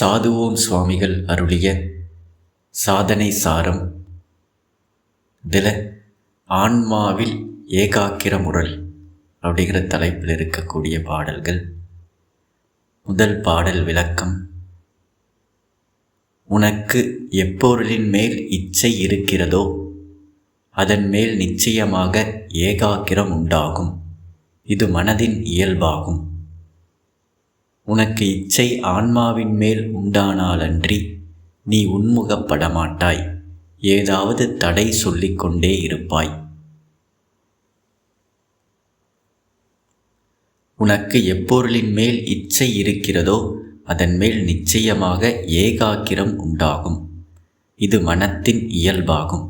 சாதுவோம் சுவாமிகள் அருளிய சாதனை சாரம். இதில் ஆன்மாவில் ஏகாக்கிர முரல் அப்படிங்கிற தலைப்பில் இருக்கக்கூடிய பாடல்கள். முதல் பாடல் விளக்கம். உனக்கு எப்பொருளின் மேல் இச்சை இருக்கிறதோ அதன் மேல் நிச்சயமாக ஏகாக்கிரம் உண்டாகும். இது மனதின் இயல்பாகும். உனக்கு இச்சை ஆன்மாவின் மேல் உண்டானாலன்றி நீ உன்முகப்படமாட்டாய். ஏதாவது தடை சொல்லிக்கொண்டே இருப்பாய். உனக்கு எப்பொருளின் மேல் இச்சை இருக்கிறதோ அதன் மேல் நிச்சயமாக ஏகாக்கிரம் உண்டாகும். இது மனத்தின் இயல்பாகும்.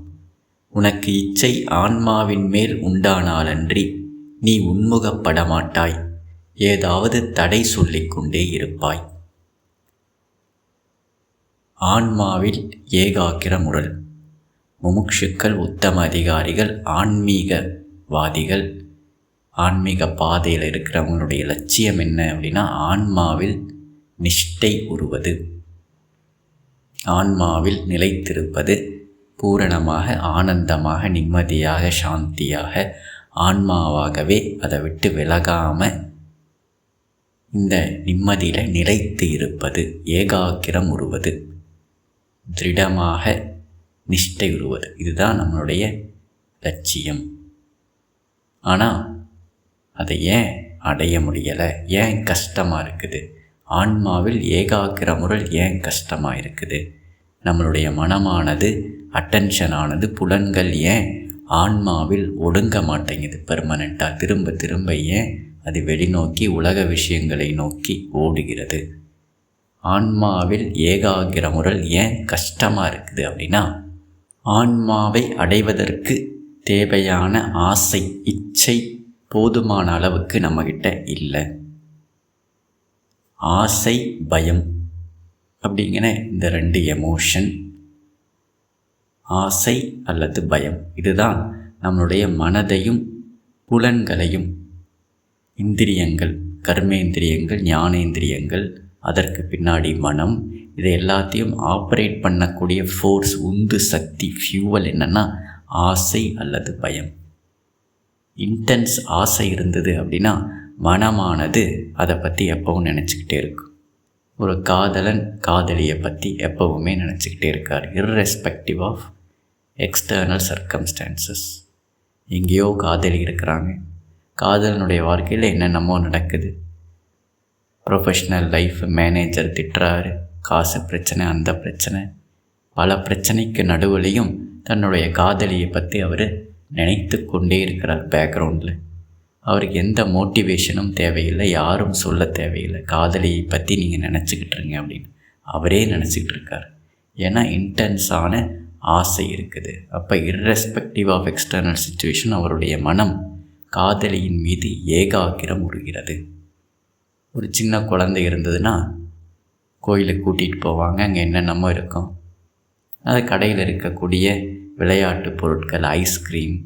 உனக்கு இச்சை ஆன்மாவின் மேல் உண்டானாலன்றி நீ உன்முகப்படமாட்டாய். ஏதாவது தடை சொல்லிக்கொண்டே இருப்பாய். ஆன்மாவில் ஏகாக்கிர முரல். முமுட்சுக்கள் உத்தம அதிகாரிகள் ஆன்மீகவாதிகள். ஆன்மீக பாதையில் இருக்கிறவங்களுடைய லட்சியம் என்ன அப்படின்னா ஆன்மாவில் நிஷ்டை உருவது. ஆன்மாவில் நிலைத்திருப்பது பூரணமாக ஆனந்தமாக நிம்மதியாக சாந்தியாக ஆன்மாவாகவே அதை விட்டு விலகாமல் இந்த நிம்மதியில் நிலைத்து இருப்பது ஏகாக்கிரம் உருவது திருடமாக நிஷ்டை உருவது. இதுதான் நம்மளுடைய லட்சியம். ஆனால் அதை ஏன் அடைய முடியலை? ஏன் கஷ்டமாக இருக்குது? ஆன்மாவில் ஏகாக்கிர முரல் ஏன் கஷ்டமாக இருக்குது? நம்மளுடைய மனமானது அட்டென்ஷனானது புலன்கள் ஏன் ஆன்மாவில் ஒடுங்க மாட்டேங்குது? பெர்மனெண்ட்டாக திரும்ப திரும்ப ஏன் அது வெளிநோக்கி உலக விஷயங்களை நோக்கி ஓடுகிறது. ஆன்மாவில் ஏகாகிர முறை ஏன் கஷ்டமாக இருக்குது அப்படின்னா ஆன்மாவை அடைவதற்கு தேவையான ஆசை இச்சை போதுமான அளவுக்கு நம்மக்கிட்ட இல்லை. ஆசை பயம் அப்படிங்கிற இந்த ரெண்டு எமோஷன் ஆசை அல்லது பயம். இதுதான் நம்மளுடைய மனதையும் புலன்களையும் இந்திரியங்கள் கர்மேந்திரியங்கள் ஞானேந்திரியங்கள் அதற்கு பின்னாடி மனம் இதை எல்லாத்தையும் ஆப்ரேட் பண்ணக்கூடிய ஃபோர்ஸ் உந்து சக்தி ஃபியூவல் என்னென்னா ஆசை அல்லது பயம். இன்டென்ஸ் ஆசை இருந்தது அப்படின்னா மனமானது அதை பற்றி எப்பவும் நினச்சிக்கிட்டே இருக்கும். ஒரு காதலன் காதலியை பற்றி எப்போவுமே நினச்சிக்கிட்டே இருக்கார். இர்ரெஸ்பெக்டிவ் ஆஃப் எக்ஸ்டர்னல் சர்க்கம்ஸ்டான்சஸ் எங்கேயோ காதலி இருக்கிறாங்க. காதலனுடைய வாழ்க்கையில் என்னென்னமோ நடக்குது. ப்ரொஃபஷ்னல் லைஃப் மேனேஜர் திட்டுறாரு. காசு பிரச்சனை அந்த பிரச்சனை. பல பிரச்சனைக்கு நடுவுலையும் தன்னுடைய காதலியை பற்றி அவர் நினைத்து கொண்டே இருக்கிறார் பேக்ரவுண்டில் அவருக்கு எந்த மோட்டிவேஷனும் தேவையில்லை யாரும் சொல்ல தேவையில்லை. காதலியை பற்றி நீங்கள் நினச்சிக்கிட்டுருங்க அப்படின்னு அவரே நினச்சிக்கிட்டு இருக்கார். ஏன்னா இன்டென்ஸான ஆசை இருக்குது. அப்போ இர்ரெஸ்பெக்டிவ் ஆஃப் எக்ஸ்டர்னல் சுச்சுவேஷன் அவருடைய மனம் காதலியின் மீது ஏகாக்கிரம் உருகிறது. ஒரு சின்ன குழந்தை இருந்ததுன்னா கோயிலுக்கு கூட்டிகிட்டு போவாங்க. அங்கே என்னென்னமோ இருக்கும். அது கடையில் இருக்கக்கூடிய விளையாட்டு பொருட்கள் ஐஸ்கிரீம்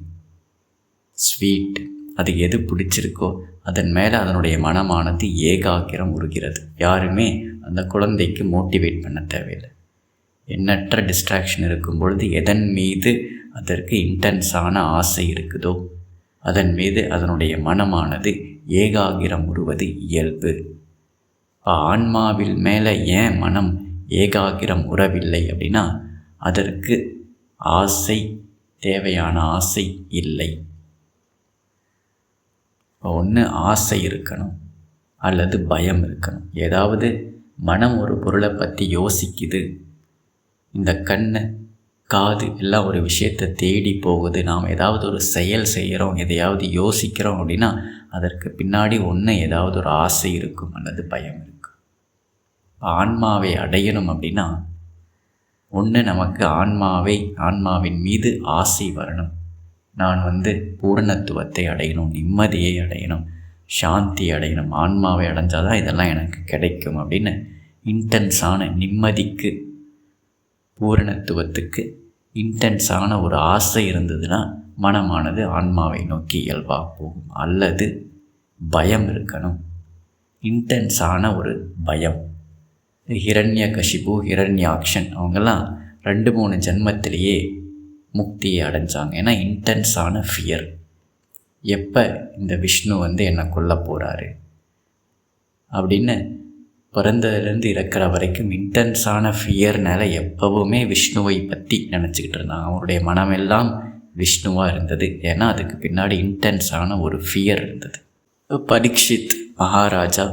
ஸ்வீட் அது எது பிடிச்சிருக்கோ அதன் மேலே அதனுடைய மனமானது ஏகாக்கிரம் உருகிறது. யாருமே அந்த குழந்தைக்கு மோட்டிவேட் பண்ண தேவையில்லை. எண்ணற்ற டிஸ்ட்ராக்ஷன் இருக்கும் பொழுது எதன் மீது அதற்கு இன்டென்ஸான ஆசை இருக்குதோ அதன் மீது அதனுடைய மனமானது ஏகாகிரம் உருவது இயல்பு. ஆன்மாவில் மேலே ஏன் மனம் ஏகாகிரம் உறவில்லை அப்படின்னா அதற்கு ஆசை தேவையான ஆசை இல்லை. ஒன்று ஆசை இருக்கணும் அல்லது பயம் இருக்கணும். ஏதாவது மனம் ஒரு பொருளை பற்றி யோசிக்குது இந்த கண்ணு காது எல்லாம் ஒரு விஷயத்தை தேடி போகுது. நாம் ஏதாவது ஒரு செயல் செய்கிறோம் எதையாவது யோசிக்கிறோம் அப்படின்னா அதற்கு பின்னாடி ஒன்று ஏதாவது ஒரு ஆசை இருக்கும் அல்லது பயம் இருக்கும். ஆன்மாவை அடையணும் அப்படின்னா ஒன்று நமக்கு ஆன்மாவை ஆன்மாவின் மீது ஆசை வரணும். நான் வந்து பூரணத்துவத்தை அடையணும் நிம்மதியை அடையணும் சாந்தி அடையணும். ஆன்மாவை அடைஞ்சால் தான் இதெல்லாம் எனக்கு கிடைக்கும் அப்படின்னு இன்டென்ஸான நிம்மதிக்கு பூரணத்துவத்துக்கு இன்டென்ஸான ஒரு ஆசை இருந்ததுன்னா மனமானது ஆன்மாவை நோக்கி இயல்பாக போகும். அல்லது பயம் இருக்கணும். இன்டென்ஸான ஒரு பயம். ஹிரண்ய கஷிபு ஹிரண்யாக்ஷன் அவங்கெல்லாம் ரெண்டு மூணு ஜென்மத்திலேயே முக்தியை அடைஞ்சாங்க. ஏன்னா இன்டென்ஸான ஃபியர். எப்போ இந்த விஷ்ணு வந்து என்னை கொல்ல போகிறாரு அப்படின்னு பிறந்ததுலேருந்து இறக்குற வரைக்கும் இன்டென்ஸான ஃபியர்னால் எப்போவுமே விஷ்ணுவை பற்றி நினச்சிக்கிட்டு இருந்தாங்க அவருடைய மனமெல்லாம் விஷ்ணுவாக இருந்தது. ஏன்னா அதுக்கு பின்னாடி இன்டென்ஸான ஒரு ஃபியர் இருந்தது. பரீட்சித் மகாராஜா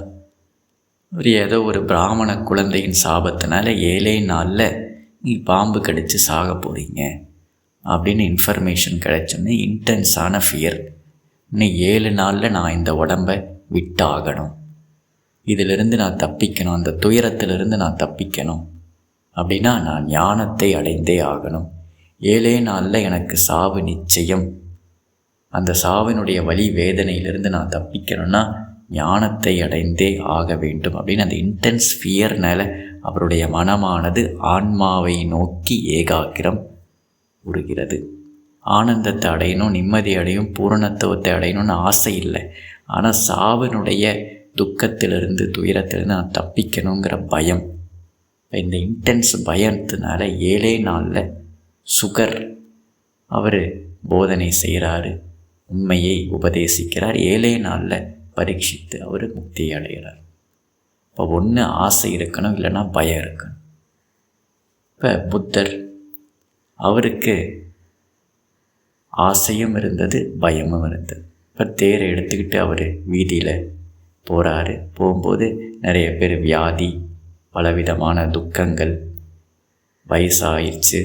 ஒரு ஏதோ ஒரு பிராமண குழந்தையின் சாபத்தினால ஏழே நாளில் நீ பாம்பு கடித்து சாக போகிறீங்க அப்படின்னு இன்ஃபர்மேஷன் கிடைச்சோன்னே இன்டென்ஸான ஃபியர் இன்னும் ஏழு நாளில் நான் இந்த உடம்பை விட்டாகணும். இதிலிருந்து நான் தப்பிக்கணும் அந்த துயரத்திலிருந்து நான் தப்பிக்கணும். அப்படின்னா நான் ஞானத்தை அடைந்தே ஆகணும். ஏழே நாளில் எனக்கு சாவு நிச்சயம். அந்த சாவினுடைய வழி வேதனையிலிருந்து நான் தப்பிக்கணும்னா ஞானத்தை அடைந்தே ஆக வேண்டும் அப்படின்னு அந்த இன்டென்ஸ் ஃபியர்னால அவருடைய மனமானது ஆன்மாவை நோக்கி ஏகாக்கிரம் உருகிறது. ஆனந்தத்தை அடையணும் நிம்மதி அடையும் பூரணத்துவத்தை அடையணும்னு ஆசை இல்லை. ஆனால் சாவினுடைய துக்கத்திலிருந்து துயரத்திலிருந்து நான் தப்பிக்கணுங்கிற பயம். இந்த இன்டென்ஸ் பயத்தினால ஏழே நாளில் சுகர் அவர் போதனை செய்கிறாரு உண்மையை உபதேசிக்கிறார். ஏழே நாளில் பரீட்சித்து அவர் முக்தி அடைகிறார். இப்போ ஒன்று ஆசை இருக்கணும் இல்லைன்னா பயம் இருக்கணும். இப்போ புத்தர் அவருக்கு ஆசையும் இருந்தது பயமும் இருந்தது. இப்போ தேரை எடுத்துக்கிட்டு அவர் வீதியில் போகிறாரு போகும்போது நிறைய பேர் வியாதி பலவிதமான துக்கங்கள் வயசாயிடுச்சு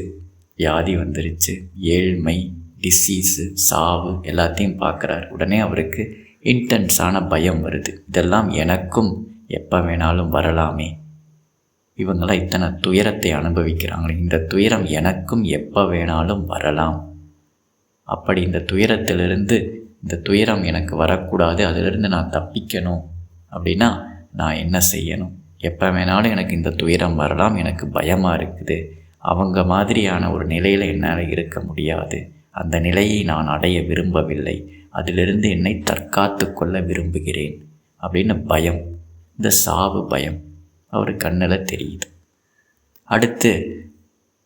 வியாதி வந்துருச்சு ஏழ்மை டிசீஸு சாவு எல்லாத்தையும் பார்க்குறாரு. உடனே அவருக்கு இன்டென்ஸான பயம் வருது. இதெல்லாம் எனக்கும் எப்போ வேணாலும் வரலாமே. இவங்களாம் இத்தனை துயரத்தை அனுபவிக்கிறாங்களே. இந்த துயரம் எனக்கும் எப்போ வேணாலும் வரலாம். அப்படி இந்த துயரத்திலிருந்து இந்த துயரம் எனக்கு வரக்கூடாது அதிலிருந்து நான் தப்பிக்கணும் அப்படின்னா நான் என்ன செய்யணும்? எப்போ வேணாலும் எனக்கு இந்த துயரம் வரலாம் எனக்கு பயமாக இருக்குது. அவங்க மாதிரியான ஒரு நிலையில் என்னால் இருக்க முடியாது. அந்த நிலையை நான் அடைய விரும்பவில்லை. அதிலிருந்து என்னை தற்காத்து கொள்ள விரும்புகிறேன் அப்படின்னு பயம். இந்த சாவு பயம். அவர் கண்ணில் தெரியுது. அடுத்து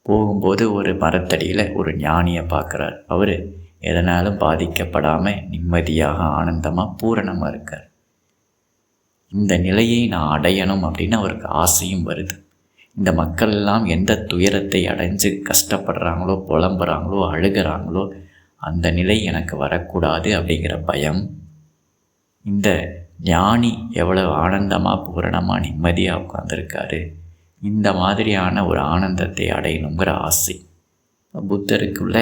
போகும்போது ஒரு மரத்தடியில் ஒரு ஞானியை பார்க்குறார். அவர் எதனாலும் பாதிக்கப்படாமல் நிம்மதியாக ஆனந்தமாக பூரணமாக இருக்கார். இந்த நிலையை நான் அடையணும் அப்படின்னு அவருக்கு ஆசையும் வருது. இந்த மக்கள் எல்லாம் எந்த துயரத்தை அடைஞ்சு கஷ்டப்படுறாங்களோ புலம்புறாங்களோ அழுகிறாங்களோ அந்த நிலை எனக்கு வரக்கூடாது அப்படிங்கிற பயம். இந்த ஞானி எவ்வளவு ஆனந்தமாக பூரணமாக நிம்மதியாக உட்காந்துருக்காரு இந்த மாதிரியான ஒரு ஆனந்தத்தை அடையணுங்கிற ஆசை. புத்தருக்குள்ள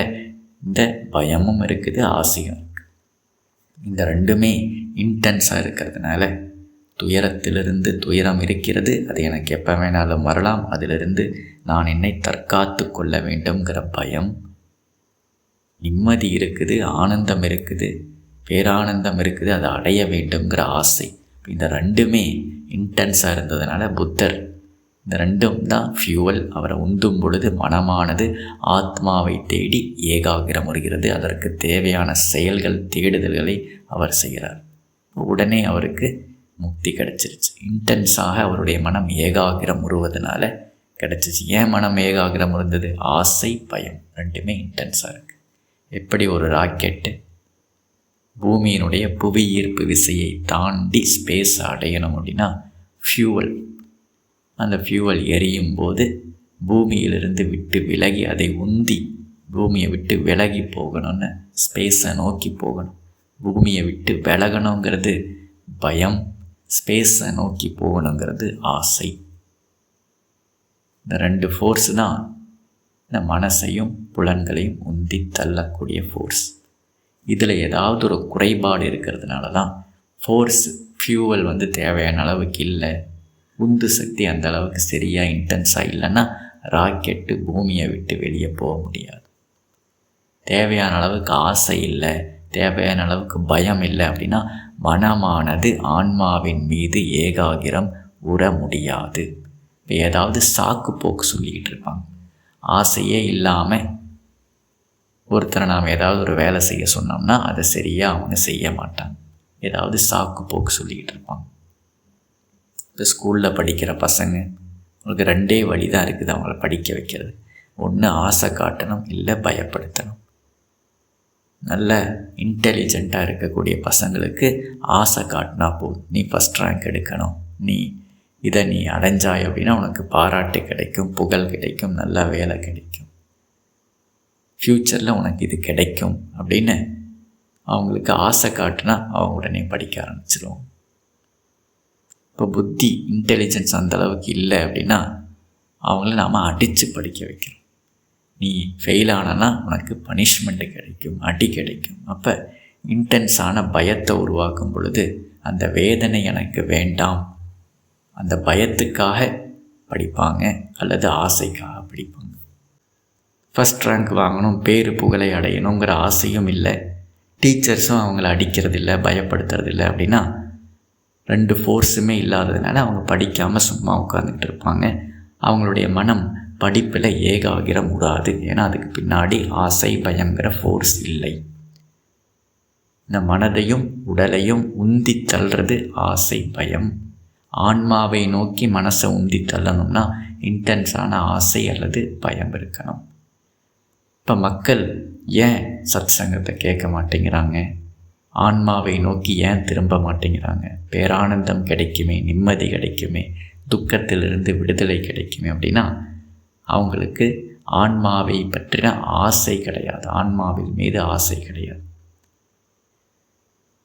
இந்த பயமும் இருக்குது ஆசையும் இருக்குது இந்த ரெண்டுமே இன்டென்ஸாக இருக்கிறதுனால துயரத்திலிருந்து துயரம் இருக்கிறது. அது எனக்கு எப்போ வேணாலும் வரலாம். அதிலிருந்து நான் என்னை தற்காத்து கொள்ள வேண்டும்ங்கிற பயம் நிம்மதி இருக்குது ஆனந்தம் இருக்குது பேரானந்தம் இருக்குது. அதை அடைய வேண்டும்ங்கிற ஆசை. இந்த ரெண்டுமே இன்டென்ஸாக இருந்ததுனால புத்தர் இந்த ரெண்டும் தான் ஃபியூவல் அவரை உந்தும் பொழுது மனமானது ஆத்மாவை தேடி ஏகாகிரம் வருகிறது. அதற்கு தேவையான செயல்கள் தேடுதல்களை அவர் செய்கிறார். உடனே அவருக்கு முக்தி கிடச்சிருச்சு. இன்டென்ஸாக அவருடைய மனம் ஏகாகிரம் உருவதனால கிடச்சிச்சு. ஏன் மனம் ஏகாகிரம் இருந்தது ஆசை பயம். ரெண்டுமே இன்டென்ஸாக இருக்குது எப்படி ஒரு ராக்கெட்டு பூமியினுடைய புவி ஈர்ப்பு விசையை தாண்டி ஸ்பேஸ் அடையணும் அப்படின்னா ஃபியூவல் அந்த ஃபியூவல் எரியும் போது பூமியிலிருந்து விட்டு விலகி அதை உந்தி பூமியை விட்டு விலகி போகணும்னு ஸ்பேஸை நோக்கி போகணும். பூமியை விட்டு விலகணுங்கிறது பயம் ஸ்பேஸை நோக்கி போகணுங்கிறது ஆசை. இந்த ரெண்டு ஃபோர்ஸ் தான் இந்த மனசையும் புலன்களையும் உந்தி தள்ளக்கூடிய ஃபோர்ஸ் இதில் ஏதாவது ஒரு குறைபாடு இருக்கிறதுனால தான் ஃபோர்ஸ் ஃபியூவல் வந்து தேவையான அளவுக்கு இல்லை. உந்து சக்தி அந்த அளவுக்கு சரியாக இன்டென்ஸாக இல்லைன்னா ராக்கெட்டு பூமியை விட்டு வெளியே போக முடியாது. தேவையான அளவுக்கு ஆசை இல்லை தேவையான அளவுக்கு பயம் இல்லை அப்படின்னா மனமானது ஆன்மாவின் மீது ஏகாகிரம் உற முடியாது. இப்போ ஏதாவது சாக்கு போக்கு சொல்லிக்கிட்டு இருப்பாங்க. ஆசையே இல்லாமல் ஒருத்தரை நாம் ஏதாவது ஒரு வேலை செய்ய சொன்னோம்னா அதை சரியாக அவங்க செய்ய மாட்டாங்க. ஏதாவது சாக்கு போக்கு சொல்லிக்கிட்டு இருப்பாங்க. இப்போ ஸ்கூலில் படிக்கிற பசங்க உங்களுக்கு ரெண்டே வழி தான் இருக்குது அவங்கள படிக்க வைக்கிறது. ஒன்று ஆசை காட்டணும் இல்லை பயப்படுத்தணும். நல்ல இன்டெலிஜெண்ட்டாக இருக்கக்கூடிய பசங்களுக்கு ஆசை காட்டினா போதும். நீ ஃபஸ்ட் ரேங்க் எடுக்கணும். நீ இதை நீ அடைஞ்சாய் அப்படின்னா உனக்கு பாராட்டு கிடைக்கும் புகழ் கிடைக்கும் நல்ல வேலை கிடைக்கும். ஃப்யூச்சரில் உனக்கு இது கிடைக்கும் அப்படின்னு அவங்களுக்கு ஆசை காட்டுனா அவங்க உடனே படிக்க ஆரம்பிச்சிருவாங்க இப்போ புத்தி இன்டெலிஜென்ஸ் அந்தளவுக்கு இல்லை அப்படின்னா அவங்கள நாம் அடித்து படிக்க வைக்கிறோம் நீ ஃபெயில் ஆனனா உனக்கு பனிஷ்மெண்ட்டு கிடைக்கும் அடி கிடைக்கும். அப்போ இன்டென்ஸான பயத்தை உருவாக்கும் பொழுது அந்த வேதனை எனக்கு வேண்டாம். அந்த பயத்துக்காக படிப்பாங்க அல்லது ஆசைக்காக படிப்பாங்க. ஃபஸ்ட் ரேங்க் வாங்கணும் பேர் புகழை அடையணுங்கிற ஆசையும் இல்லை. டீச்சர்ஸும் அவங்கள அடிக்கிறதில்ல பயப்படுத்துறதில்ல அப்படின்னா ரெண்டு ஃபோர்ஸுமே இல்லாததுனால அவங்க படிக்காமல் சும்மா உட்காந்துக்கிட்டு இருப்பாங்க அவங்களுடைய மனம் படிப்பில் ஏகாகிரம் முடாது. ஏன்னா அதுக்கு பின்னாடி ஆசை பயங்கிற ஃபோர்ஸ் இல்லை. இந்த மனதையும் உடலையும் உந்தி தள்ளுறது ஆசை பயம். ஆன்மாவை நோக்கி மனசை உந்தி தள்ளணும்னா இன்டென்ஸான ஆசை அல்லது பயம் இருக்கணும். இப்போ மக்கள் ஏன் சத் சங்கத்தை கேட்க மாட்டேங்கிறாங்க? ஆன்மாவை நோக்கி ஏன் திரும்ப மாட்டேங்கிறாங்க? பேரானந்தம் கிடைக்குமே நிம்மதி கிடைக்குமே துக்கத்திலிருந்து விடுதலை கிடைக்குமே அப்படின்னா அவங்களுக்கு ஆன்மாவை பற்றின ஆசை கிடையாது. ஆன்மாவின் மீது ஆசை கிடையாது.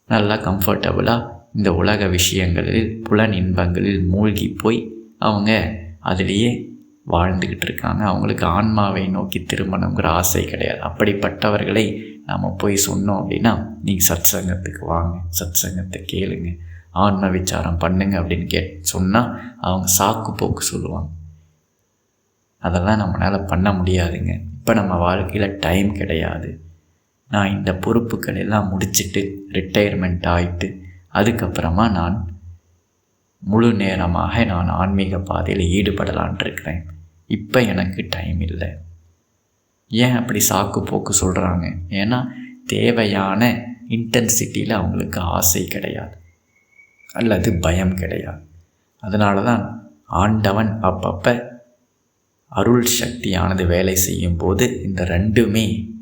நல்லா கம்ஃபர்டபுளாக இந்த உலக விஷயங்களில் புலன் இன்பங்களில் மூழ்கி போய் அவங்க அதிலேயே வாழ்ந்துக்கிட்டு இருக்காங்க. அவங்களுக்கு ஆன்மாவை நோக்கி திருமணங்கிற ஆசை கிடையாது. அப்படிப்பட்டவர்களை நாம் போய் சொன்னோம் அப்படின்னா நீங்கள் சத் சங்கத்துக்கு வாங்க சத் சங்கத்தை கேளுங்க. ஆன்ம விசாரம் பண்ணுங்க அப்படின்னு கேட் சொன்னால் அவங்க சாக்கு போக்கு சொல்லுவாங்க. அதெல்லாம் நம்மளால் பண்ண முடியாதுங்க. இப்போ நம்ம வாழ்க்கையில் டைம் கிடையாது. நான் இந்த பொறுப்புகள் எல்லாம் முடிச்சுட்டு ரிட்டையர்மெண்ட் ஆகிட்டு அதுக்கப்புறமா நான் முழு நேரமாக நான் ஆன்மீக பாதையில் ஈடுபடலான் இருக்கிறேன். இப்போ எனக்கு டைம் இல்லை. ஏன் அப்படி சாக்கு போக்கு சொல்கிறாங்க ஏன்னா தேவையான இன்டென்சிட்டியில் அவங்களுக்கு ஆசை கிடையாது. அல்லது பயம் கிடையாது. அதனால தான் ஆண்டவன் அப்பப்போ அருள் சக்தியானது வேலை செய்யும் போது இந்த ரெண்டுமே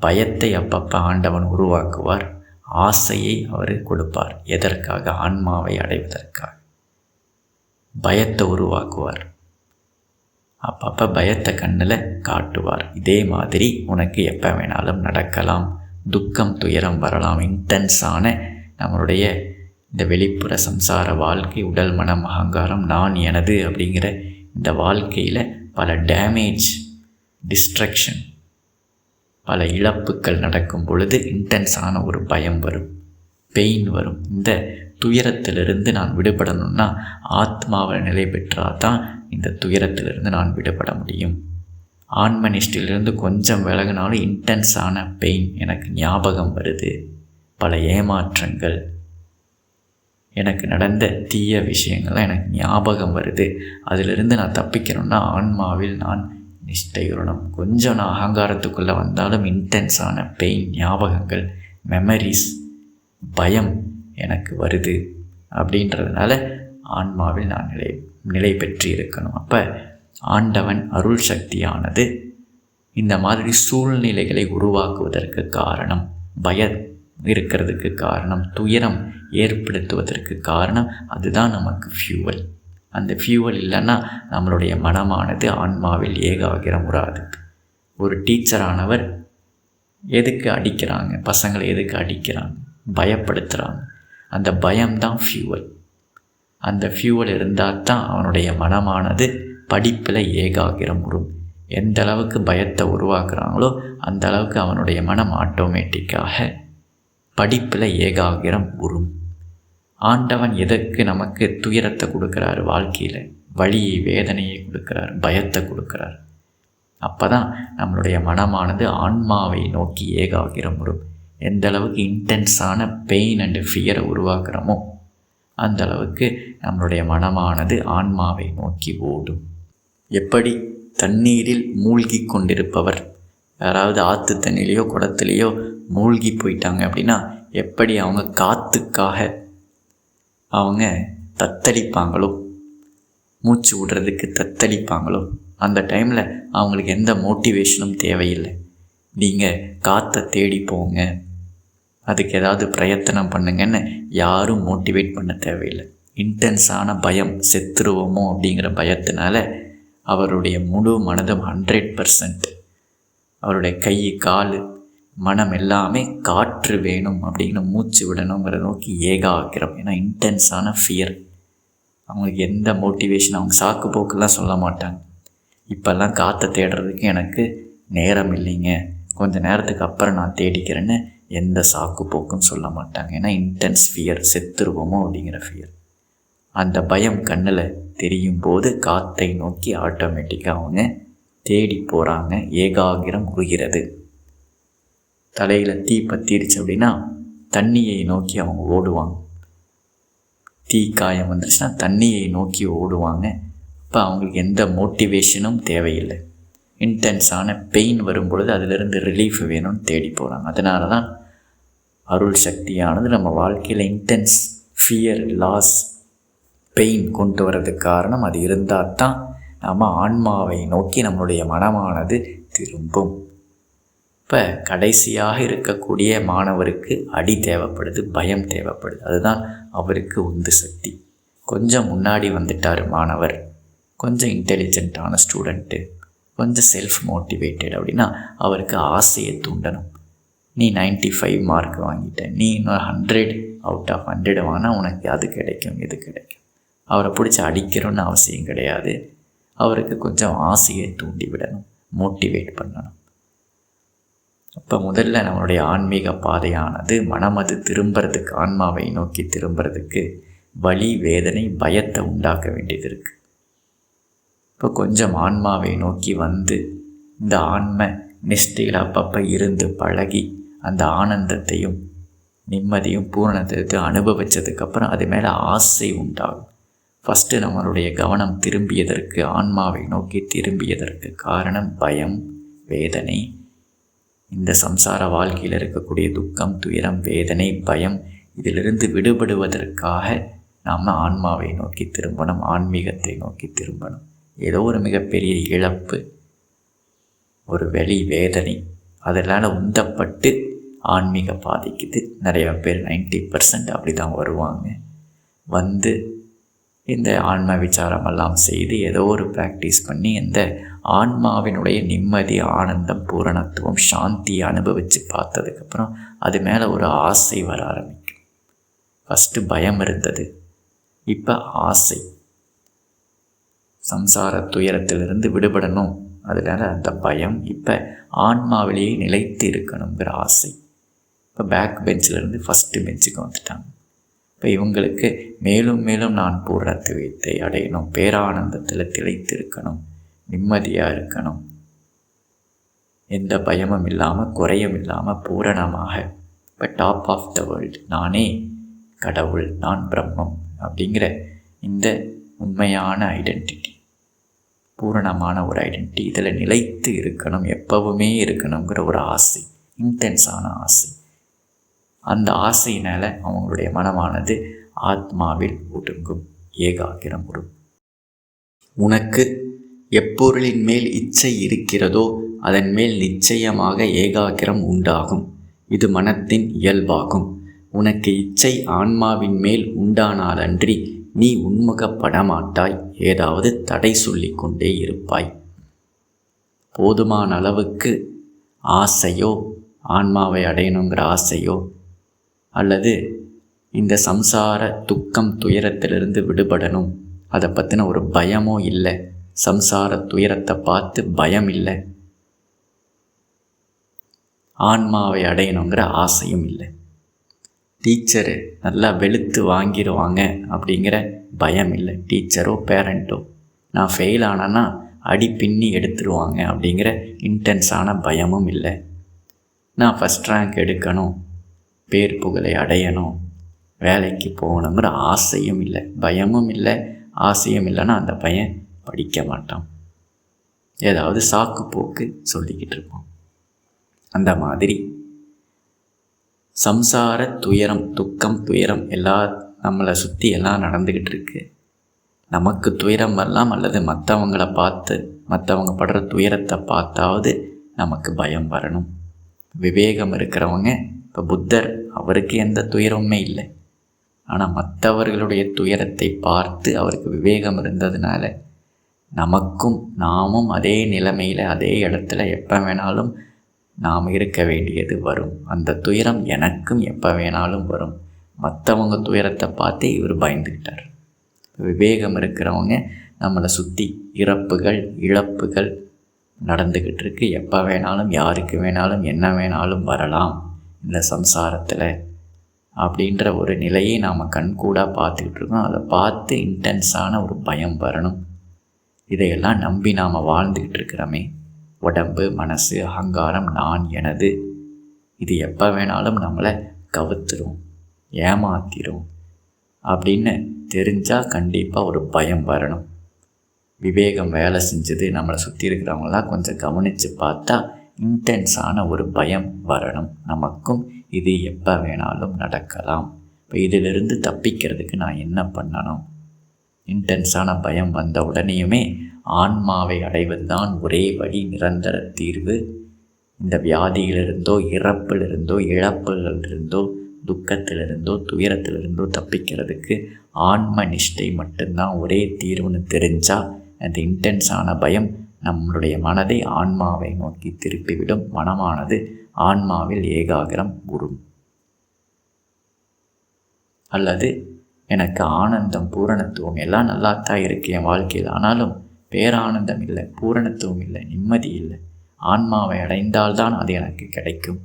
பயத்தை அப்பப்போ ஆண்டவன் உருவாக்குவார். ஆசையை அவர் கொடுப்பார். எதற்காக? ஆன்மாவை அடைவதற்காக. பயத்தை உருவாக்குவார். அப்பப்போ பயத்தை கண்ணில் காட்டுவார். இதே மாதிரி உனக்கு எப்போ வேணாலும் நடக்கலாம். துக்கம் துயரம் வரலாம். இன்டென்ஸான நம்மளுடைய இந்த வெளிப்புற சம்சார வாழ்க்கை உடல் மனம் அகங்காரம் நான் எனது அப்படிங்கிற இந்த வாழ்க்கையில் பல டேமேஜ் டிஸ்ட்ரக்ஷன் பல இழப்புக்கள் நடக்கும் பொழுது இன்டென்ஸான ஒரு பயம் வரும். பெயின் வரும். இந்த துயரத்திலிருந்து நான் விடுபடணும்னா ஆத்மாவை நிலை பெற்றால் தான் இந்த துயரத்திலிருந்து நான் விடுபட முடியும். ஆன்மனிஷ்டிலிருந்து கொஞ்சம் விலகினாலும் இன்டென்ஸான பெயின் எனக்கு ஞாபகம் வருது. பல ஏமாற்றங்கள். எனக்கு நடந்த தீய விஷயங்கள்லாம் எனக்கு ஞாபகம் வருது. அதிலிருந்து நான் தப்பிக்கணும்னா ஆன்மாவில் நான் நிஷ்டையுறணும் கொஞ்சம் நான் அகங்காரத்துக்குள்ளே வந்தாலும் இன்டென்ஸான பெயின் ஞாபகங்கள் மெமரிஸ் பயம் எனக்கு வருது அப்படின்றதுனால ஆன்மாவில் நான் நிலை நிலை பெற்று இருக்கணும். அப்போ ஆண்டவன் அருள் சக்தியானது இந்த மாதிரி சூழ்நிலைகளை உருவாக்குவதற்கு காரணம் பய இருக்கிறதுக்கு காரணம் துயரம் ஏற்படுத்துவதற்கு காரணம் அதுதான் நமக்கு ஃபியூவல் அந்த ஃபியூவல் இல்லைன்னா நம்மளுடைய மனமானது ஆன்மாவில் ஏகாகிரம் உறாது ஒரு டீச்சரானவர் எதுக்கு அடிக்கிறாங்க? பசங்களை எதுக்கு அடிக்கிறாங்க? பயப்படுத்துகிறாங்க அந்த பயம்தான் ஃபியூவல் அந்த ஃபியூவல் இருந்தால் தான் அவனுடைய மனமானது படிப்பில் ஏகாகிரம் உறும். எந்த அளவுக்கு பயத்தை உருவாக்குறாங்களோ அந்த அளவுக்கு அவனுடைய மனம் ஆட்டோமேட்டிக்காக படிப்பில் ஏகாகிரம் உறும். ஆண்டவன் எதற்கு நமக்கு துயரத்தை கொடுக்குறாரு வாழ்க்கையில்? வழியை வேதனையை கொடுக்குறார் பயத்தை கொடுக்குறார். அப்போ தான் நம்மளுடைய மனமானது ஆன்மாவை நோக்கி ஏகாகிரம் வரும் எந்த அளவுக்கு இன்டென்ஸான பெயின் அண்டு ஃபியரை உருவாக்குறோமோ அந்த அளவுக்கு நம்மளுடைய மனமானது ஆன்மாவை நோக்கி ஓடும். எப்படி தண்ணீரில் மூழ்கி கொண்டிருப்பவர் யாராவது ஆற்று தண்ணிலேயோ குடத்துலேயோ மூழ்கி போயிட்டாங்க அப்படின்னா எப்படி அவங்க காற்றுக்காக அவங்க தத்தளிப்பாங்களோ மூச்சு விடுறதுக்கு தத்தளிப்பாங்களோ அந்த டைமில் அவங்களுக்கு எந்த மோட்டிவேஷனும் தேவையில்லை. நீங்கள் காற்றை தேடி போங்க. அதுக்கு ஏதாவது பிரயத்தனம் பண்ணுங்கன்னு யாரும் மோட்டிவேட் பண்ண தேவையில்லை. இன்டென்ஸான பயம் செத்துருவோமோ அப்படிங்கிற பயத்தினால அவருடைய முழு மனதும் ஹண்ட்ரட் பர்சன்ட் அவருடைய கை கால் மனம் எல்லாமே காற்று வேணும் அப்படின்னு மூச்சு விடணுங்கிற நோக்கி ஏகாக்கிறோம் ஏன்னா இன்டென்ஸான ஃபியர் அவங்களுக்கு எந்த மோட்டிவேஷன் அவங்க சாக்கு போக்கெல்லாம் சொல்ல மாட்டாங்க. இப்போல்லாம் காற்றை தேடுறதுக்கு எனக்கு நேரம் இல்லைங்க. கொஞ்ச நேரத்துக்கு அப்புறம் நான் தேடிக்கிறேன்னு எந்த சாக்கு போக்கும் சொல்ல மாட்டாங்க. ஏன்னா இன்டென்ஸ் ஃபியர் செத்துருவோமோ அப்படிங்கிற ஃபியர் அந்த பயம் கண்ணில் தெரியும் போது காற்றை நோக்கி ஆட்டோமேட்டிக்காக அவங்க தேடி போகிறாங்க ஏகாகிரம் உருகிறது தலையில் தீ பத்திருச்சு அப்படின்னா தண்ணியை நோக்கி அவங்க ஓடுவாங்க. தீ காயம் வந்துருச்சுன்னா தண்ணியை நோக்கி ஓடுவாங்க. அப்போ அவங்களுக்கு எந்த மோட்டிவேஷனும் தேவையில்லை. இன்டென்ஸான பெயின் வரும்பொழுது அதிலிருந்து ரிலீஃப் வேணும்னு தேடி போகிறாங்க அதனால தான் அருள் சக்தியானது நம்ம வாழ்க்கையில் இன்டென்ஸ் ஃபியர் லாஸ் பெயின் கொண்டு வர்றதுக்கு காரணம் அது இருந்தால் தான் நம்ம ஆன்மாவை நோக்கி நம்மளுடைய மனமானது திரும்பும். இப்போ கடைசியாக இருக்கக்கூடிய மாணவருக்கு அடி தேவைப்படுது பயம் தேவைப்படுது. அதுதான் அவருக்கு உந்து சக்தி. கொஞ்சம் முன்னாடி வந்துட்டார் மாணவர். கொஞ்சம் இன்டெலிஜென்ட்டான ஸ்டூடெண்ட்டு கொஞ்சம் செல்ஃப் மோட்டிவேட்டட் அப்படின்னா அவருக்கு ஆசையை தூண்டணும். நீ நைன்ட்டி ஃபைவ் மார்க் வாங்கிட்ட. நீ இன்னொரு ஹண்ட்ரட் அவுட் ஆஃப் ஹண்ட்ரட் வாங்கினா உனக்கு அது கிடைக்கும் இது கிடைக்கும். அவரை பிடிச்சி அடிக்கிறோன்னு அவசியம் கிடையாது. அவருக்கு கொஞ்சம் ஆசையை தூண்டி விடணும் மோட்டிவேட் பண்ணணும். அப்போ முதல்ல நம்மளுடைய ஆன்மீக பாதையானது மனமது திரும்புறதுக்கு ஆன்மாவை நோக்கி திரும்புறதுக்கு வலி வேதனை பயத்தை உண்டாக்க வேண்டியது இருக்குது இப்போ கொஞ்சம் ஆன்மாவை நோக்கி வந்து இந்த ஆன்ம நிஷ்டையில் அப்பப்போ இருந்து பழகி அந்த ஆனந்தத்தையும் நிம்மதியும் பூரணத்தையும் அனுபவித்ததுக்கப்புறம் அது மேலே ஆசை உண்டாகும். ஃபஸ்ட்டு நம்மளுடைய கவனம் திரும்பியதற்கு ஆன்மாவை நோக்கி திரும்பியதற்கு காரணம் பயம் வேதனை. இந்த சம்சார வாழ்க்கையில் இருக்கக்கூடிய துக்கம் துயரம் வேதனை பயம் இதிலிருந்து விடுபடுவதற்காக நாம் ஆன்மாவை நோக்கி திரும்பணும் ஆன்மீகத்தை நோக்கி திரும்பணும். ஏதோ ஒரு மிகப்பெரிய இழப்பு ஒரு வெளி வேதனை அதனால் உந்தப்பட்டு ஆன்மீக பாதிக்குது. நிறையா பேர் நைன்டி பர்சன்ட் அப்படி தான் வருவாங்க. வந்து இந்த ஆன்ம விசாரமெல்லாம் செய்து ஏதோ ஒரு ப்ராக்டிஸ் பண்ணி இந்த ஆன்மாவினுடைய நிம்மதி ஆனந்தம் பூரணத்துவம் சாந்தியை அனுபவித்து பார்த்ததுக்கப்புறம் அது மேலே ஒரு ஆசை வர ஆரம்பிக்கும். ஃபஸ்ட்டு பயம் இருந்தது. இப்போ ஆசை. சம்சார துயரத்திலிருந்து விடுபடணும். அதனால் அந்த பயம். இப்போ ஆன்மாவிலேயே நிலைத்து இருக்கணுங்கிற ஆசை. இப்போ பேக் பெஞ்சிலேருந்து ஃபஸ்ட்டு பெஞ்சுக்கு வந்துட்டாங்க. இப்போ இவங்களுக்கு மேலும் மேலும் நான் பூரணத்துவத்தை அடையணும். பேரானந்தத்தில் திளைத்து இருக்கணும் நிம்மதியாக இருக்கணும். எந்த பயமும் இல்லாமல் குறையும் இல்லாமல் பூரணமாக. இப்போ டாப் ஆஃப் த வேர்ல்டு நானே கடவுள் நான் பிரம்மம் அப்படிங்கிற இந்த உண்மையான ஐடென்டிட்டி பூரணமான ஒரு ஐடென்டிட்டி இதில் நிலைத்து இருக்கணும். எப்பவுமே இருக்கணுங்கிற ஒரு ஆசை. இன்டென்ஸான ஆசை. அந்த ஆசையினால் அவங்களுடைய மனமானது ஆத்மாவில் ஒடுங்கும் ஏகாகிரம் உறும். உனக்கு எப்பொருளின் மேல் இச்சை இருக்கிறதோ அதன் மேல் நிச்சயமாக ஏகாகிரம் உண்டாகும். இது மனத்தின் இயல்பாகும். உனக்கு இச்சை ஆன்மாவின் மேல் உண்டானாலன்றி நீ உன்முகப்பட மாட்டாய் ஏதாவது தடை சொல்லிக் கொண்டே இருப்பாய். போதுமான அளவுக்கு ஆசையோ ஆன்மாவை அடையணுங்கிற ஆசையோ அல்லது இந்த சம்சார துக்கம் துயரத்திலிருந்து விடுபடணும். அதை பற்றின ஒரு பயமோ இல்லை. சம்சார துயரத்தை பார்த்து பயம் இல்லை. ஆன்மாவை அடையணுங்கிற ஆசையும் இல்லை. டீச்சரு நல்லா வெளுத்து வாங்கிடுவாங்க அப்படிங்கிற பயம் இல்லை. டீச்சரோ பேரண்ட்டோ நான் ஃபெயில் ஆனேன்னா அடி பின்னி எடுத்துருவாங்க அப்படிங்கிற இன்டென்ஸான பயமும் இல்லை. நான் ஃபஸ்ட் ரேங்க் எடுக்கணும். பேர் புகழை அடையணும். வேலைக்கு போகணுங்கிற ஆசையும் இல்லை. பயமும் இல்லை. ஆசையும் இல்லைன்னா அந்த பையன் படிக்க மாட்டான். ஏதாவது சாக்கு போக்கு சொல்லிக்கிட்டு இருப்போம் அந்த மாதிரி சம்சார துயரம் துக்கம் துயரம் எல்லா நம்மளை சுற்றி எல்லாம் நடந்துக்கிட்டு இருக்கு. நமக்கு துயரம் வரலாம் அல்லது மற்றவங்கள பார்த்து மற்றவங்க படுற துயரத்தை பார்த்தாவது நமக்கு பயம் வரணும். விவேகம் இருக்கிறவங்க இப்போ புத்தர் அவருக்கு எந்த துயரமுமே இல்லை. ஆனால் மற்றவர்களுடைய துயரத்தை பார்த்து அவருக்கு விவேகம் இருந்ததுனால நமக்கும் நாமும் அதே நிலைமையில் அதே இடத்துல எப்போ வேணாலும் நாம் இருக்க வேண்டியது வரும். அந்த துயரம் எனக்கும் எப்போ வேணாலும் வரும். மற்றவங்க துயரத்தை பார்த்து இவர் பயந்துக்கிட்டார். விவேகம் இருக்கிறவங்க நம்மளை சுற்றி இறப்புகள் இழப்புகள் நடந்துக்கிட்டு இருக்கு எப்போ வேணாலும் யாருக்கு வேணாலும் என்ன வேணாலும் வரலாம் இந்த சம்சாரத்தில் அப்படின்ற ஒரு நிலையை நாம் கண்கூடாக பார்த்துக்கிட்டு இருக்கோம் அதை பார்த்து இன்டென்ஸான ஒரு பயம் வரணும். இதையெல்லாம் நம்பி நாம் வாழ்ந்துக்கிட்டு இருக்கிறோமே உடம்பு மனசு அகங்காரம் நான் எனது. இது எப்போ வேணாலும் நம்மளை கவுத்துரும் ஏமாத்திரும் அப்படின்னு தெரிஞ்சால் கண்டிப்பாக ஒரு பயம் வரணும். விவேகம் வேலை செஞ்சது. நம்மளை சுற்றி இருக்கிறவங்களாம் கொஞ்சம் கவனித்து பார்த்தா இன்டென்ஸான ஒரு பயம் வரணும். நமக்கும் இது எப்போ வேணாலும் நடக்கலாம். இப்போ இதிலிருந்து தப்பிக்கிறதுக்கு நான் என்ன பண்ணணும்? இன்டென்ஸான பயம் வந்த உடனேயுமே ஆன்மாவை அடைவது தான் ஒரே வழி நிரந்தர தீர்வு. இந்த வியாதியிலிருந்தோ இறப்பிலிருந்தோ இழப்புகளிலிருந்தோ துக்கத்திலிருந்தோ துயரத்திலிருந்தோ தப்பிக்கிறதுக்கு ஆன்ம நிஷ்டை மட்டும்தான் ஒரே தீர்வுன்னு தெரிஞ்சால் அந்த இன்டென்ஸான பயம் நம்மளுடைய மனதை ஆன்மாவை நோக்கி திருப்பிவிடும் மனமானது ஆன்மாவில் ஏகாகிரம் உறும். அல்லது எனக்கு ஆனந்தம் பூரணத்துவம் எல்லாம் நல்லாத்தான் இருக்கு என் வாழ்க்கையில். ஆனாலும் பேரானந்தம் இல்லை பூரணத்துவம் இல்லை நிம்மதி இல்லை. ஆன்மாவை அடைந்தால்தான் அது எனக்கு கிடைக்கும்.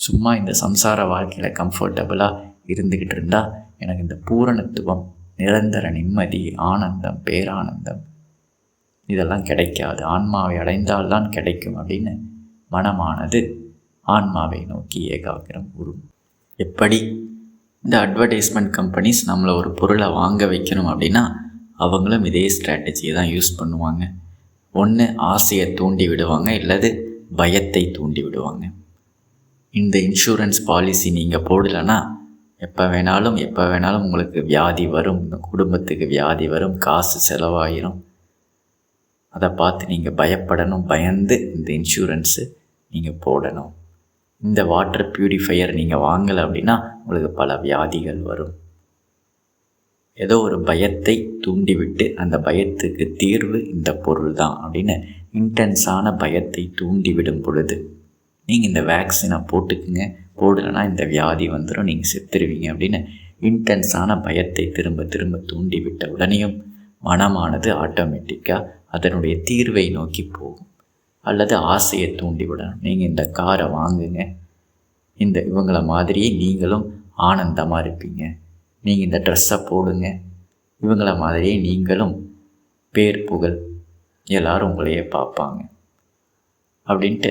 சும்மா இந்த சம்சார வாழ்க்கையில் கம்ஃபர்டபுளாக இருந்துக்கிட்டு இருந்தால் எனக்கு இந்த பூரணத்துவம் நிரந்தர நிம்மதி ஆனந்தம் பேரானந்தம் இதெல்லாம் கிடைக்காது. ஆன்மாவை அடைந்தால்தான் கிடைக்கும் அப்படின்னு மனமானது ஆன்மாவை நோக்கி ஏகாகிரம் உரும் எப்படி? இந்த அட்வர்டைஸ்மெண்ட் கம்பெனிஸ் நம்மளை ஒரு பொருளை வாங்க வைக்கணும் அப்படின்னா அவங்களும் இதே ஸ்ட்ராட்டஜியை தான் யூஸ் பண்ணுவாங்க. ஒன்று ஆசையை தூண்டி விடுவாங்க இல்லது பயத்தை தூண்டி விடுவாங்க. இந்த இன்சூரன்ஸ் பாலிசி நீங்கள் போடலைன்னா எப்போ வேணாலும் எப்போ வேணாலும் உங்களுக்கு வியாதி வரும். இந்த குடும்பத்துக்கு வியாதி வரும் காசு செலவாயிரும். அதை பார்த்து நீங்கள் பயப்படணும் பயந்து இந்த இன்சூரன்ஸு நீங்கள் போடணும். இந்த வாட்டர் பியூரிஃபையர் நீங்கள் வாங்கலை அப்படின்னா உங்களுக்கு பல வியாதிகள் வரும். ஏதோ ஒரு பயத்தை தூண்டிவிட்டு அந்த பயத்துக்கு தீர்வு இந்த பொருள் தான் அப்படின்னு இன்டென்ஸான பயத்தை தூண்டிவிடும் பொழுது நீங்கள் இந்த வேக்சினை போட்டுக்குங்க போடலைன்னா இந்த வியாதி வந்துடும் நீங்கள் செத்துருவீங்க அப்படின்னு இன்டென்ஸான பயத்தை திரும்ப திரும்ப தூண்டிவிட்ட உடனேயும் மனமானது ஆட்டோமேட்டிக்காக அதனுடைய தீர்வை நோக்கி போகும். அல்லது ஆசையை தூண்டிவிடணும். நீங்கள் இந்த காரை வாங்குங்க. இந்த இவங்கள மாதிரியே நீங்களும் ஆனந்தமாக இருப்பீங்க. நீங்கள் இந்த ட்ரெஸ்ஸை போடுங்க. இவங்கள மாதிரியே நீங்களும் பேர் புகழ் எல்லாரும் உங்களையே பார்ப்பாங்க. அப்படின்ட்டு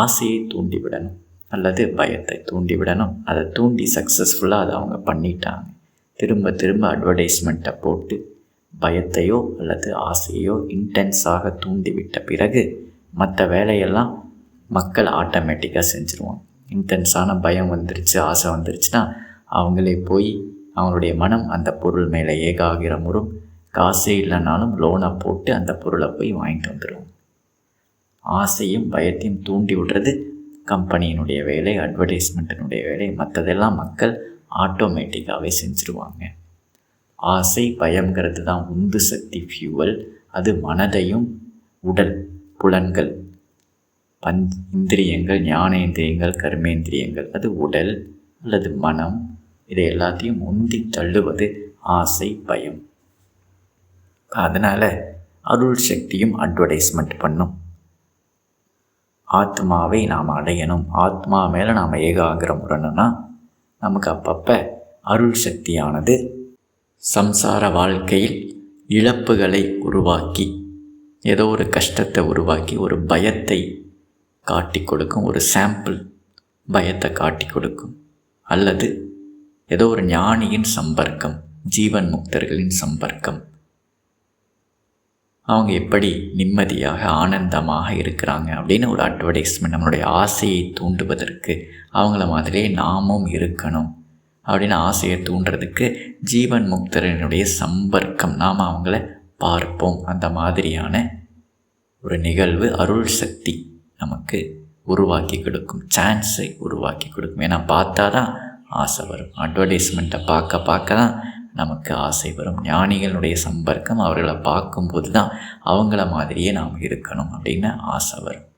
ஆசையை தூண்டிவிடணும். அல்லது பயத்தை தூண்டிவிடணும். அதை தூண்டி சக்ஸஸ்ஃபுல்லாக அதை அவங்க பண்ணிட்டாங்க. திரும்ப திரும்ப அட்வர்டைஸ்மெண்ட்டை போட்டு பயத்தையோ அல்லது ஆசையோ இன்டென்ஸாக தூண்டிவிட்ட பிறகு மற்ற வேலையெல்லாம் மக்கள் ஆட்டோமேட்டிக்காக செஞ்சுருவாங்க. இன்டென்ஸான பயம் வந்துருச்சு ஆசை வந்துருச்சுன்னா அவங்களே போய் அவங்களுடைய மனம் அந்த பொருள் மேலே ஏகாகிரமுறும் காசே இல்லைனாலும் லோனை போட்டு அந்த பொருளை போய் வாங்கிட்டு வந்துடுவோம் ஆசையும் பயத்தையும் தூண்டி விடுறது கம்பெனியினுடைய வேலை அட்வர்டைஸ்மெண்ட்டினுடைய வேலை மற்றதெல்லாம் மக்கள் ஆட்டோமேட்டிக்காகவே செஞ்சுருவாங்க. ஆசை பயங்கிறது தான் உந்து சக்தி ஃபியூவல் அது மனதையும் உடல் புலன்கள் பஞ் இந்திரியங்கள் ஞானேந்திரியங்கள் கர்மேந்திரியங்கள் அது உடல் அல்லது மனம் இதை எல்லாத்தையும் உந்தி தள்ளுவது ஆசை பயம். அதனால் அருள் சக்தியும் அட்வர்டைஸ்மெண்ட் பண்ணும். ஆத்மாவை நாம் அடையணும். ஆத்மா மேலே நாம் ஏகாகிரம் வரணும்னா நமக்கு அப்பப்போ அருள் சக்தியானது சம்சார வாழ்க்கையில் இழப்புகளை உருவாக்கி ஏதோ ஒரு கஷ்டத்தை உருவாக்கி ஒரு பயத்தை காட்டி கொடுக்கும் ஒரு சாம்பிள் பயத்தை காட்டி கொடுக்கும். அல்லது ஏதோ ஒரு ஞானியின் சம்பர்க்கம் ஜீவன் முக்தர்களின் சம்பர்க்கம். அவங்க எப்படி நிம்மதியாக ஆனந்தமாக இருக்கிறாங்க அப்படின்னு ஒரு அட்வர்டைஸ்மெண்ட் நம்மளுடைய ஆசையை தூண்டுவதற்கு அவங்கள மாதிரியே நாமும் இருக்கணும். அப்படின்னு ஆசையை தூண்டுறதுக்கு ஜீவன் முக்தரனுடைய சம்பர்க்கம். நாம் அவங்கள பார்ப்போம். அந்த மாதிரியான ஒரு நிகழ்வு அருள் சக்தி நமக்கு உருவாக்கி கொடுக்கும். சான்ஸை உருவாக்கி கொடுக்கும். ஏன்னா பார்த்தா தான் ஆசை வரும். அட்வர்டைஸ்மெண்ட்டை பார்க்க பார்க்க தான் நமக்கு ஆசை வரும். ஞானிகளுடைய சம்பர்க்கம் அவர்களை பார்க்கும்போது தான் அவங்கள மாதிரியே நாம் இருக்கணும் அப்படின்னு ஆசை வரும்.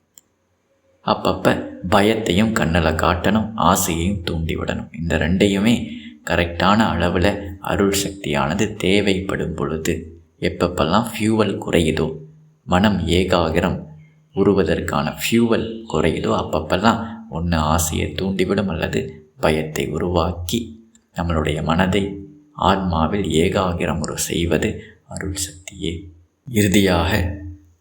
அப்பப்போ பயத்தையும் கண்ணில் காட்டணும் ஆசையையும் தூண்டிவிடணும் இந்த ரெண்டையுமே கரெக்டான அளவில் அருள் சக்தியானது தேவைப்படும் பொழுது எப்பப்பெல்லாம் ஃபியூவல் குறையுதோ மனம் ஏகாகிரம் உருவதற்கான ஃபியூவல் குறையுதோ அப்பப்பெல்லாம் ஒன்று ஆசையை தூண்டிவிடும் அல்லது பயத்தை உருவாக்கி நம்மளுடைய மனதை ஆன்மாவில் ஏகாகிரம் ஒரு செய்வது அருள் சக்தியே. இறுதியாக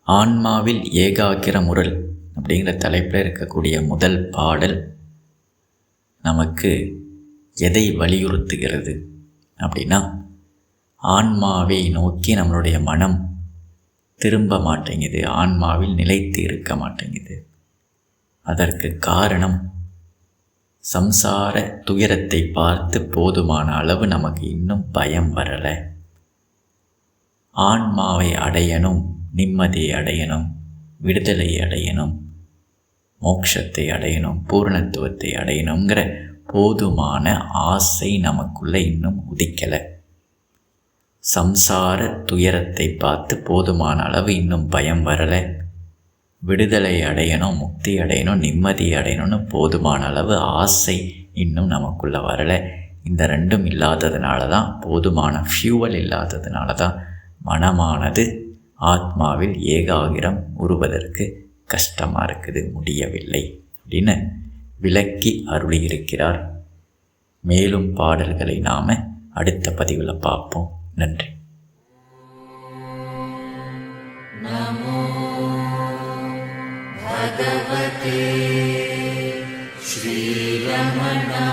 ஆன்மாவில் ஏகாகிரமுறல் அப்படிங்கிற தலைப்பில் இருக்கக்கூடிய முதல் பாடல் நமக்கு எதை வலியுறுத்துகிறது அப்படின்னா ஆன்மாவை நோக்கி நம்மளுடைய மனம் திரும்ப மாட்டேங்குது ஆன்மாவில் நிலைத்து இருக்க மாட்டேங்குது. அதற்கு காரணம் சம்சார துயரத்தை பார்த்து போதுமான அளவு நமக்கு இன்னும் பயம் வரலை. ஆன்மாவை அடையணும் நிம்மதியை அடையணும். விடுதலை அடையணும் மோட்சத்தை அடையணும் பூரணத்துவத்தை அடையணுங்கிற போதுமான ஆசை நமக்குள்ளே இன்னும் உதிக்கலை. சம்சார துயரத்தை பார்த்து போதுமான அளவு இன்னும் பயம் வரலை. விடுதலை அடையணும் முக்தி அடையணும் நிம்மதி அடையணும்னு போதுமான அளவு ஆசை இன்னும் நமக்குள்ளே வரலை. இந்த ரெண்டும் இல்லாததுனால தான் போதுமான ஃபியூவல் இல்லாததுனால தான் மனமானது ஆத்மாவில் ஏகாகிரம் உருவதற்கு கஷ்டமாக இருக்குது முடியவில்லை அப்படின்னு விளக்கி அருளியிருக்கிறார் மேலும் பாடல்களை நாம் அடுத்த பதிவில் பார்ப்போம் நன்றி भगवते श्रीरमणाय